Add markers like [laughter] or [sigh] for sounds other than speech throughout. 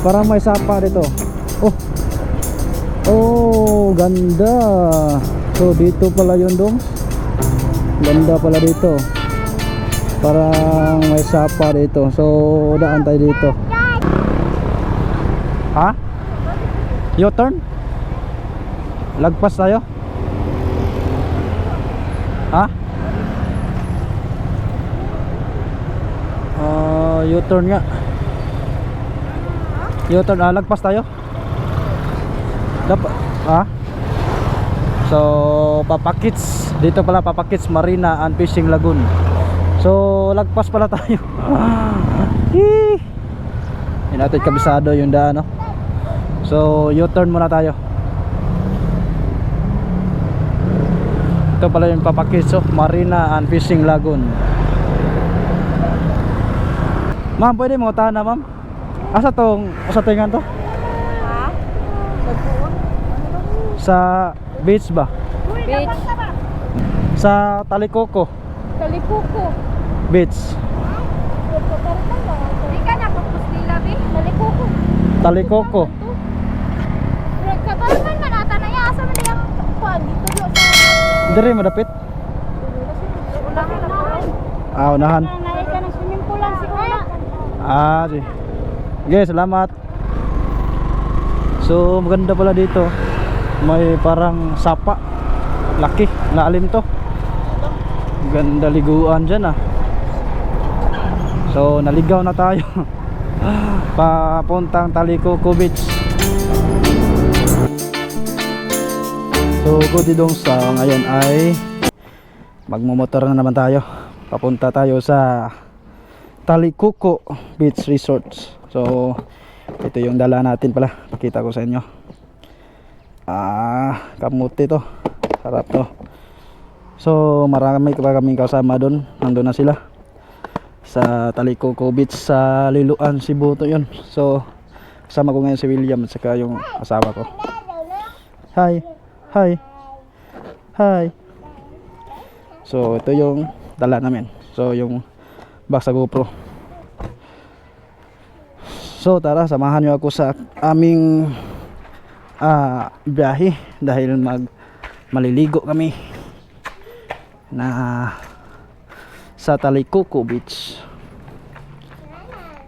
Parang may sapa dito. Oh. Oh, ganda. So dito pala yun dong. Ganda pala dito. Parang may sapa dito. So daan tayo dito. Ha? U-turn? Lagpas tayo? Ha? Ah, U-turn nga. U-turn, ah, lagpas tayo. Dapat, ha? So, Papakits. Dito pala Papakits Marina and Fishing Lagoon. So, lagpas pala tayo. [laughs] Hindi natin kabisado yung daan, no? So, U-turn muna tayo. Ito pala yung Papakits, oh, Marina and Fishing Lagoon. Ma'am, pwede mo tahan na, ma'am? Asa tong, asa tingan to? Ha? Sa beach ba? Beach. Sa Talikoko Kalipuko. Beach. Kalipuko. Talikoko. Kabarman man ata na iya. Asa man niyang kuhan? Dito sa... Dire madapit. Unahan. Ah, unahan. Ah, di. Okay, salamat. So, maganda pala dito. May parang sapa. Laki, lalim to. Ganda liguan dyan ah. So, naligaw na tayo. [laughs] Papuntang Talikoko Beach. So, Kudidong sa ngayon ay magmumotor na naman tayo. Papunta tayo sa Talikuko Beach Resorts. So, ito yung dala natin pala. Pakita ko sa inyo. Ah, kamuti to. Sarap to. So, marami pa kaming kasama doon. Nandun na sila. Sa Talikuko Beach sa Liluan, Cebu to yun. So, kasama ko ngayon si William at saka yung asawa ko. Hi. Hi. Hi. So, ito yung dala namin. So, yung box sa GoPro. So tara, samahan niyo ako sa aming ah biyahe dahil mag maliligo kami na sa Talikuko Beach.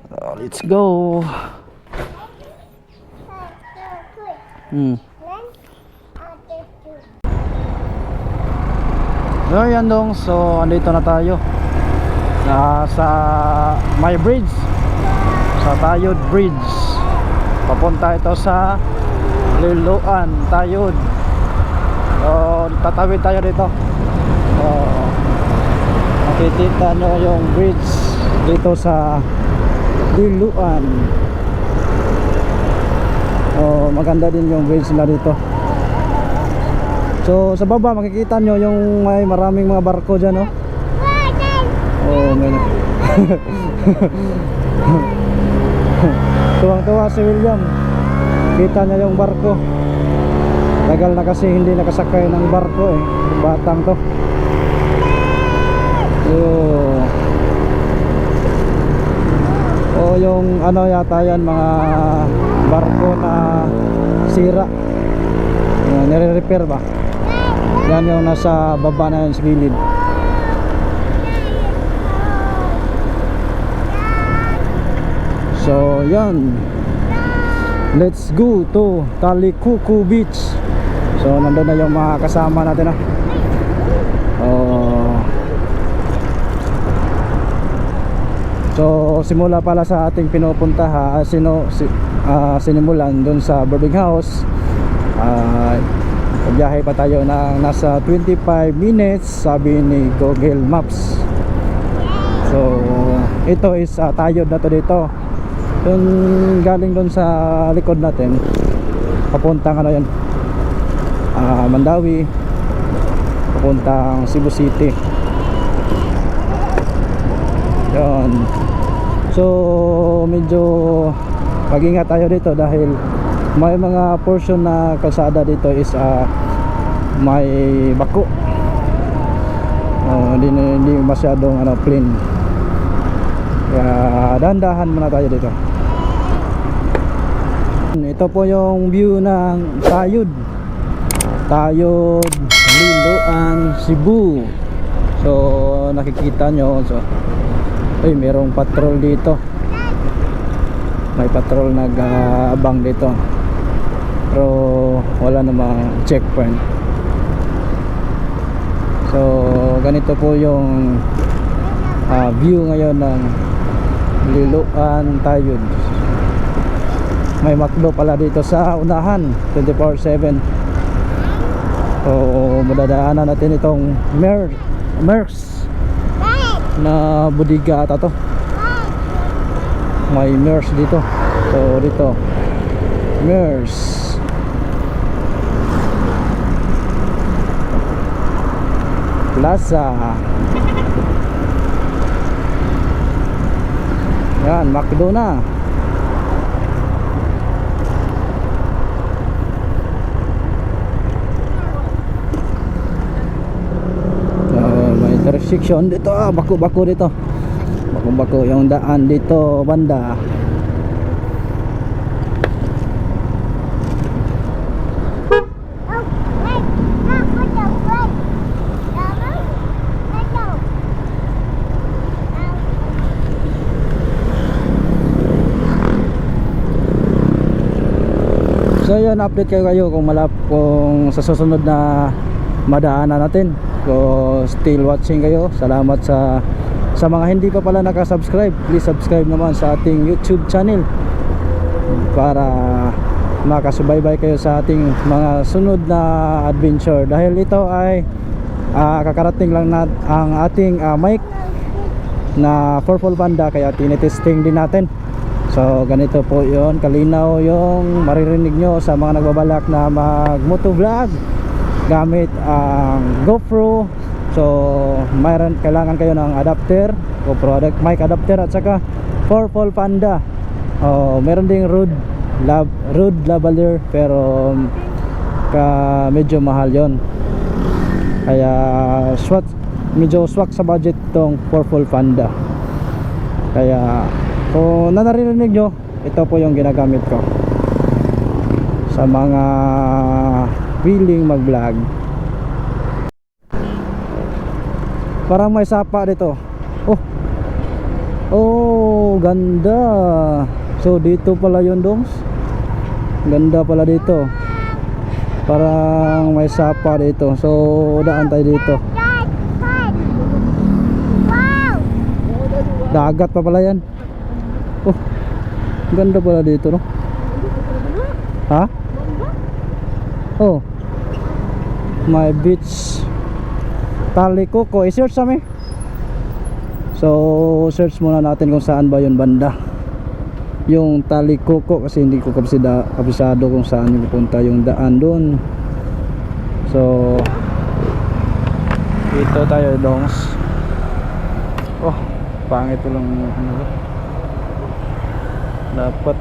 So, let's go. Hmm. So yan dong, so andito na tayo. Nasa my bridge. Sa Tayod Bridge. Papunta ito sa Liloan Tayod so tatawid tayo dito. So makikita nyo yung bridge dito sa Liloan oh maganda din yung bridge nila dito. So sa baba makikita nyo yung may maraming mga barko dyan oh oh may [laughs] Tuwang-tuwa si William. Kita niya yung barko. Tagal na kasi hindi nakasakay ng barko eh. Batang to. Yo. O yung ano yata yan mga barko na sira. Yan, nire-repair ba? Yan yung nasa baba na yan sa gilid. So, yan. Let's go to Talikuku Beach. So, nandun na yung mga kasama natin ah. Oh. So, simula pala sa ating pinupunta ha, sino si, ah, sinimulan dun sa boarding house. Ah, biyahe pa tayo ng nasa 25 minutes sabi ni Google Maps. So, ito is uh, tayod na to dito yung galing doon sa likod natin papuntang ano yan? Ah, Mandawi. Papuntang Cebu City. Yun. So medyo mag-ingat tayo dito dahil may mga portion na kalsada dito is ah, may bako oh, hindi, hindi masyadong ano, clean kaya dahan-dahan muna tayo dito Ito po yung view ng Tayud. Tayud, Liloan, Cebu. So nakikita nyo. So, ay merong patrol dito. May patrol nag-abang dito. Pero wala namang checkpoint. So ganito po yung ah, view ngayon ng Liloan Tayud. May makdo pala dito sa unahan 24/7. So madadaanan natin itong Mer Mers na budiga ata to. May Mers dito. So dito Mers Plaza Yan, McDo na Ah, intersection dito ah, bako-bako dito. Bako-bako yung daan dito banda. So yun, update kayo kayo kung malap kung sa susunod na madaanan natin. Kung still watching kayo, salamat sa sa mga hindi pa pala nakasubscribe, please subscribe naman sa ating YouTube channel para makasubaybay kayo sa ating mga sunod na adventure. Dahil ito ay ah, kakarating lang na ang ating ah, mic na purple panda. Kaya tinitesting din natin. So ganito po yon kalinaw yung maririnig nyo sa mga nagbabalak na mag motovlog gamit ang GoPro. So mayroon kailangan kayo ng adapter GoPro mic adapter at saka Purple Panda. Oh, Meron ding Rode lab, Rode lavalier pero ka medyo mahal yon Kaya swat, medyo swak sa budget tong Purple Panda. Kaya kung nanarinig nyo, ito po yung ginagamit ko. Sa mga willing mag-vlog. Parang may sapa dito. Oh. Oh, ganda. So dito pala yun, Dongs. Ganda pala dito. Parang may sapa dito. So daan tayo dito. Dagat pa pala yan. Oh, ganda pala dito, no? Ha? Oh. My beach. Talikoko. I-search kami. So, search muna natin kung saan ba yun banda. Yung Talikoko kasi hindi ko kabisada, kabisado kung saan yung pupunta yung daan doon. So, dito tayo, dongs. Oh, pangit lang ano dapat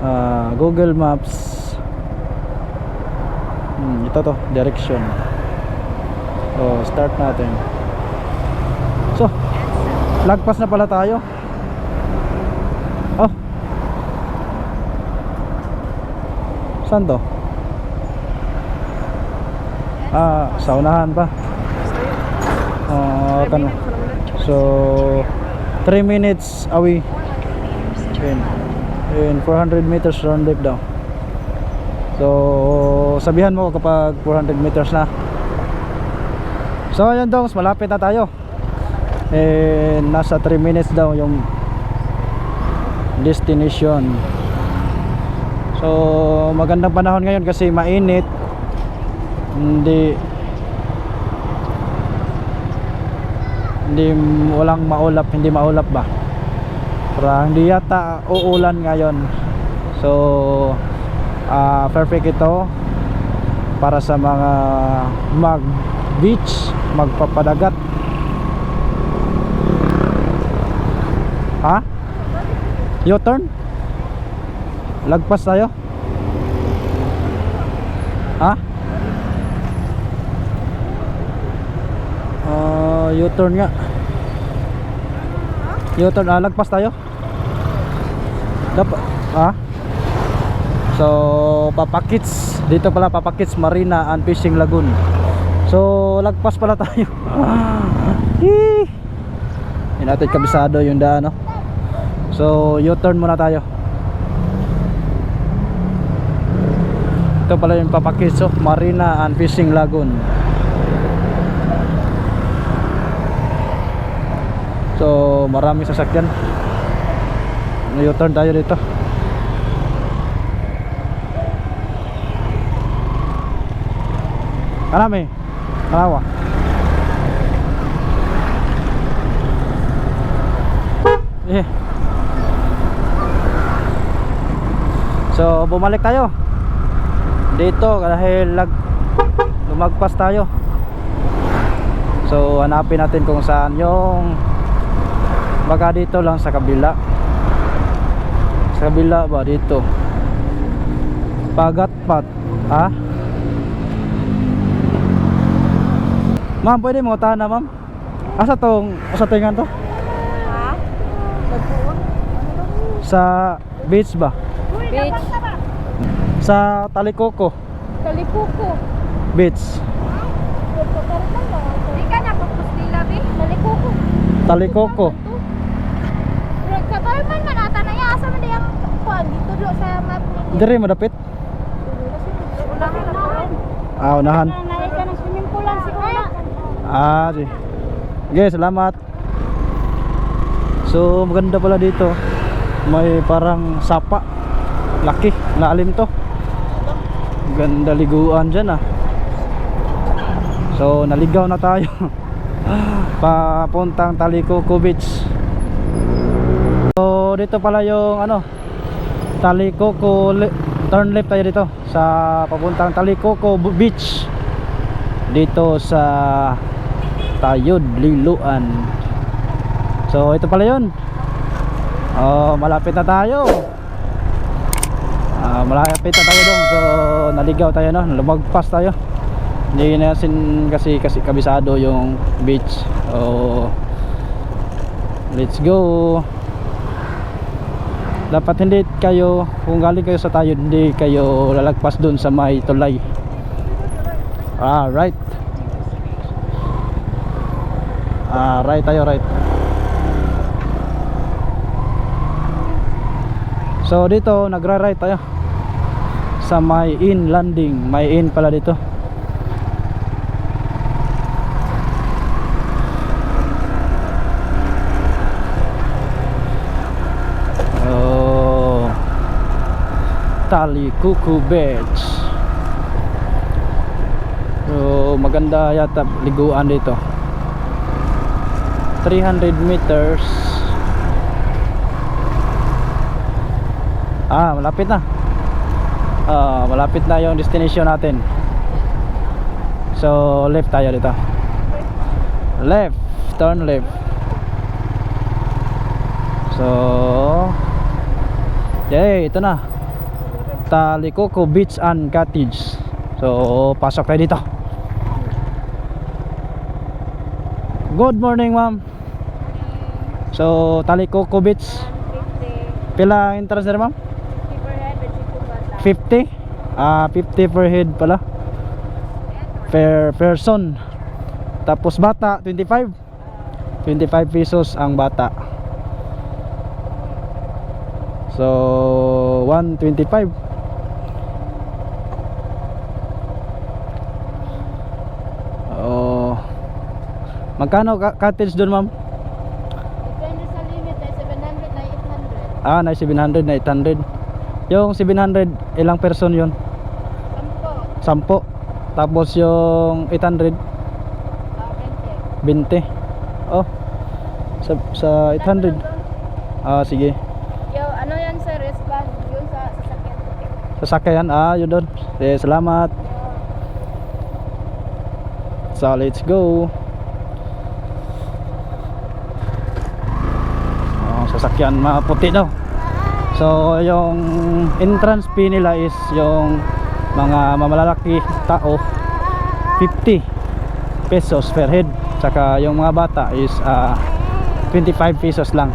ah, Google Maps hmm, ito to direction. So start natin. So lagpas na pala tayo. Oh. Saan to? Ah sa pa. Ah tanong so 3 minutes away. Yun. Yun, 400 meters round trip daw. So, sabihan mo kapag 400 meters na. So, ayun daw, malapit na tayo. Eh, nasa 3 minutes daw yung destination. So, magandang panahon ngayon kasi mainit. Hindi hindi walang maulap, hindi maulap ba? Parang hindi yata uulan ngayon. So ah, perfect ito para sa mga mag beach, magpapadagat. Ha? U-turn? Lagpas tayo? Ha? Ah, U-turn nga. U-turn, ah, lagpas tayo? Dapat, ha? So, Papakits. Dito pala Papakits Marina and Fishing Lagoon. So, lagpas pala tayo. [laughs] Hindi natin kabisado yung daan, no? So, U-turn muna tayo. Ito pala yung Papakits, oh, Marina and Fishing Lagoon. So, marami sasakyan. U-turn tayo dito. Marami. Kalawa. Eh. So, bumalik tayo. Dito dahil lag lumagpas tayo. So, hanapin natin kung saan yung baka dito lang sa kabila. Sa kabila ba dito? Pagatpat, ha? Ma'am, pwede mo tahan na, ma'am? Asa tong, asa tingan to? Ha? Sa beach ba? Beach. Sa Talikoko Kalipuko. Beach. Di ka na pagpustila, be? Malikuko. Talikoko. Kabalman man ata na asa man diyang kuan dito do sa map. Dire madapit. Ah, unahan. Naay ka ng swimming pool lang siguro. Ah, di. Okay, salamat. So, maganda pala dito. May parang sapa. Laki, naalim to. Ganda liguan dyan ah. So, naligaw na tayo. [laughs] Papuntang Talikoko Beach. So, dito pala yung ano, Talikoko li- turn left tayo dito sa papuntang Talikoko Beach. Dito sa Tayod, Liluan. So, ito pala yun. Oh, malapit na tayo. Ah, malapit na tayo dong. So, naligaw tayo no, lumagpas tayo. Hindi nasin kasi kasi kabisado yung beach. Oh, let's go. Dapat hindi kayo kung galing kayo sa tayo hindi kayo lalagpas dun sa may tulay. Ah, right. Ah, right tayo, right. So dito nagra-right tayo sa may in landing, may in pala dito. Oh. Tali Kuku Beach. So maganda yata liguan dito. 300 meters. Ah, malapit na. Ah, malapit na yung destination natin. So, left tayo dito. Left, turn left. So, yay, ito na. Talikoko Beach and Cottage. So, pasok tayo dito. Good morning, ma'am. So, Talikoko Beach. 50. Pila entrance na ma'am? per head, but sipo bata. 50? Ah, 50 per head pala. Per person. Tapos bata, 25. 25 pesos ang bata. So, 125. Magkano ka cottage doon, ma'am? Depende sa limit ay 700 na 800. Ah, na 700 na 800. Yung 700, ilang person 'yon? Sampo. 10 tapos yung 800 Ah, 20 20. oh sa, sa 800 ah sige Yo, ano yan sa wristband? Yun sa sasakyan. sasakyan ah yun doon eh, salamat Yo. so let's go oh, sasakyan mga puti daw so yung entrance fee nila is yung mga mamalalaki tao 50 pesos per head saka yung mga bata is ah, 25 pesos lang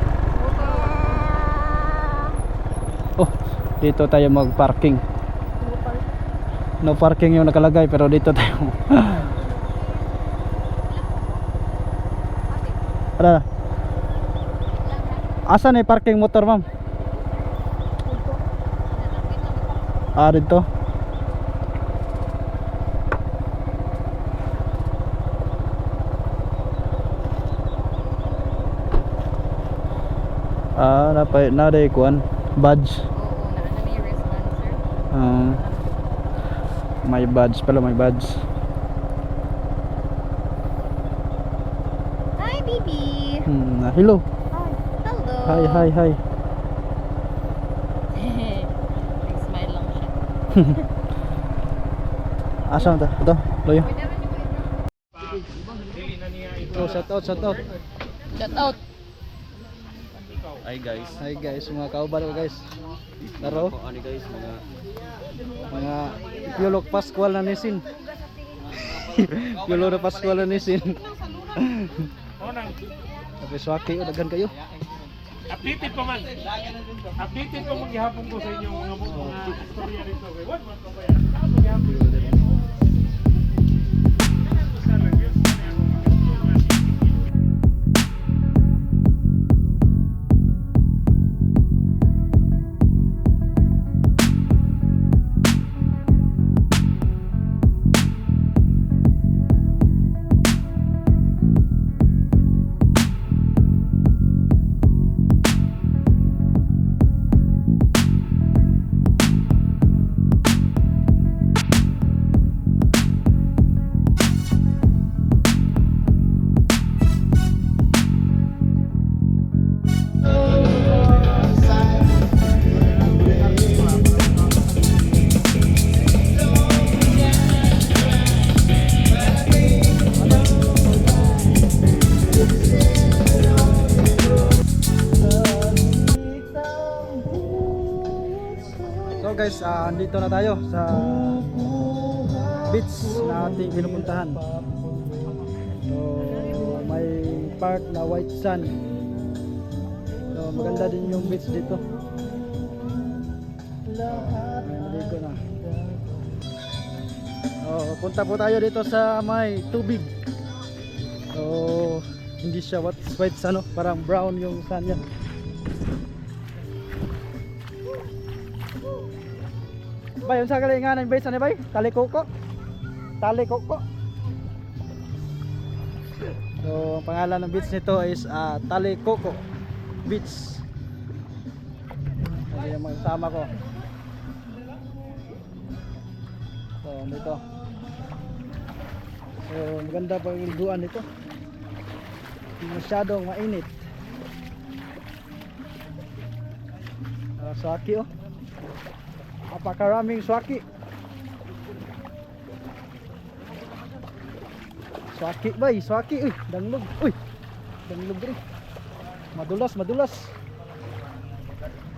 oh dito tayo mag parking No parking yung nakalagay pero dito tayo. [laughs] Ada. Asan eh parking motor, ma'am? Ah, dito. Ah, napay na day kuan badge. Ano may? Ah, badge pala, may badge. Hi, baby! Hmm, hello. Hi. Hi, hi. Nag-smile lang siya. Asa ta? Ito, loyo. Oh, shout out, shout out. Shout out! Hi guys. Hi guys, mga kaubalo guys. Taro, Ano guys, mga mga Piolok Pascual na nisin. [laughs] Piolo na Pascual na nisin. Tapi swaki o daghan kayo. Updated pa man. Updated pa maghihapon ko sa inyo mga mga istorya dito. Kay what man pa ba yan? So ah, andito na tayo sa beach na ating pinupuntahan. So may park na white sand. So maganda din yung beach dito. Maligo na. Oh, punta po tayo dito sa may tubig. So hindi siya white, white sand, no? parang brown yung sand niya. Bay, yung sa kalinganan bay, saan bay? Tali koko? Tali koko? So, ang pangalan ng beach nito is ah, Tali Coco Beach. Ito yung mga kasama ko. So, dito. So, maganda pa yung liguan nito. Hindi masyadong mainit. Uh, swaki oh. Napakaraming swaki. Swaki bay, swaki. Uy, danglog. Uy, danglog rin. Madulas, madulas.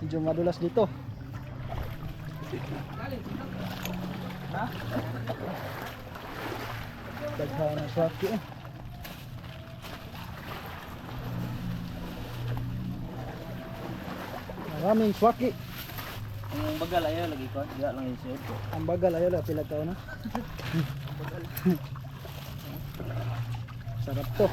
Medyo madulas dito. Ha? Daghan na swaki eh. Maraming swaki. Ang bagal ayaw lagi ko, diya lang yung ko. Ang bagal ayaw na pila taon na. [laughs] Sarap to.